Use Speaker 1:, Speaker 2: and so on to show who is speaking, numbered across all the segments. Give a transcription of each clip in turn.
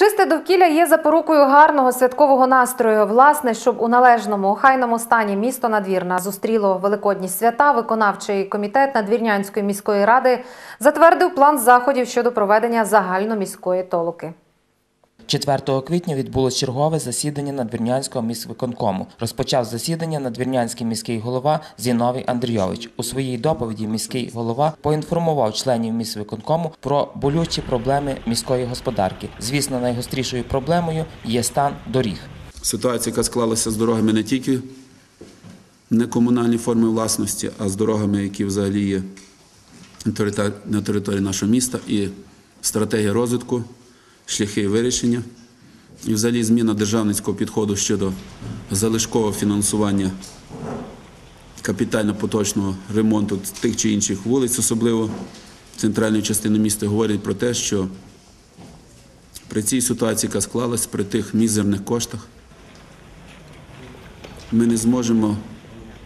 Speaker 1: Чисте довкілля є запорукою гарного святкового настрою. Власне, щоб у належному охайному стані місто Надвірна зустріло великодні свята, виконавчий комітет Надвірнянської міської ради затвердив план заходів щодо проведення загальноміської толоки.
Speaker 2: 4 квітня відбулось чергове засідання Надвірнянського міськвиконкому. Розпочав засідання Надвірнянський міський голова Зіновій Андрійович. У своїй доповіді міський голова поінформував членів міськвиконкому про болючі проблеми міської господарки. Звісно, найгострішою проблемою є стан доріг.
Speaker 3: Ситуація, яка склалася з дорогами не тільки не комунальні форми власності, а з дорогами, які взагалі є на території- на території нашого міста, і стратегія розвитку, шляхи вирішення, і взагалі зміна державницького підходу щодо залишкового фінансування капітально-поточного ремонту тих чи інших вулиць, особливо центральної частини міста, говорять про те, що при цій ситуації, яка склалась, при тих мізерних коштах, ми не зможемо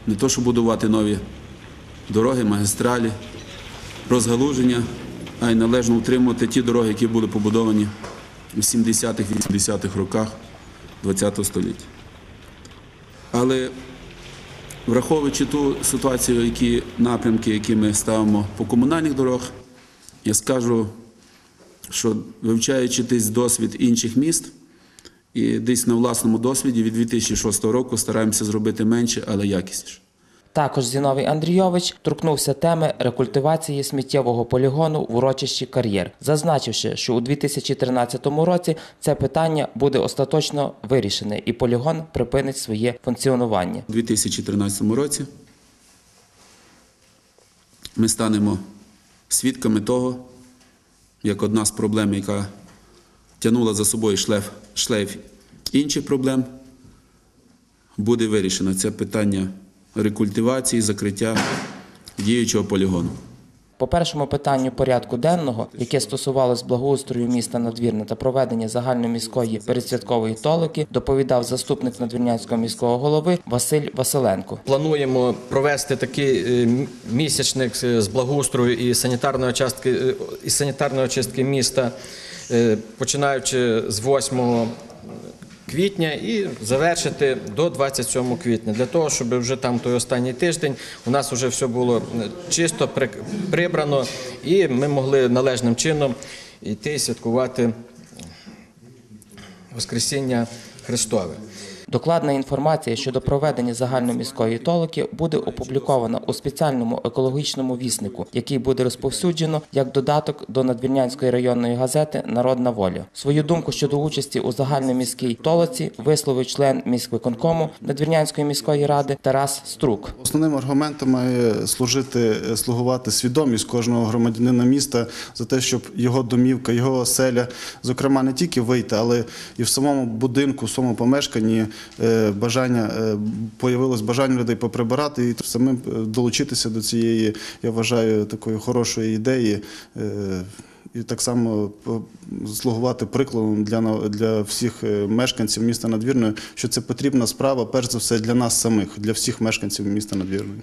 Speaker 3: не то, що будувати нові дороги, магістралі, розгалуження, а й належно утримувати ті дороги, які були побудовані у 70-х-80-х роках ХХ століття. Але враховуючи ту ситуацію, які напрямки, які ми ставимо по комунальних дорогах, я скажу, що вивчаючи десь досвід інших міст, і десь на власному досвіді від 2006 року стараємося зробити менше, але якісніше.
Speaker 2: Також Зіновій Андрійович торкнувся теми рекультивації сміттєвого полігону в урочищі кар'єр, зазначивши, що у 2013 році це питання буде остаточно вирішене і полігон припинить своє функціонування.
Speaker 3: У 2013 році ми станемо свідками того, як одна з проблем, яка тягнула за собою шлейф, шлейф інших проблем, буде вирішена. Це питання рекультивації, закриття діючого полігону.
Speaker 2: По першому питанню порядку денного, яке стосувалось благоустрою міста Надвірне та проведення загальноміської передсвяткової толоки, доповідав заступник надвірнянського міського голови Василь Василенко.
Speaker 4: Плануємо провести такий е, місячник е, з благоустрою і санітарної частки е, і санітарної очистки міста, починаючи з 8 квітня і завершити до 27 квітня, для того, щоб вже там той останній тиждень у нас вже все було е, чисто при- прибрано, і ми могли належним чином йти святкувати Воскресіння Христове.
Speaker 2: Докладна інформація щодо проведення загальноміської толоки буде опублікована у спеціальному екологічному віснику, який буде розповсюджено як додаток до надвірнянської районної газети Народна воля. Свою думку щодо участі у загальноміській толоці висловив член міськвиконкому Надвірнянської міської ради Тарас Струк.
Speaker 5: Основним аргументом має служити слугувати свідомість кожного громадянина міста за те, щоб його домівка, його оселя, зокрема, не тільки вийти, але і в самому будинку, в самому помешканні бажання е, появилось бажання людей поприбирати і самим е, долучитися до цієї, я вважаю, такої хорошої ідеї. е, І так само слугувати прикладом для, для всіх е, мешканців міста Надвірної, що це потрібна справа, перш за все, для нас самих, для всіх мешканців міста Надвірної.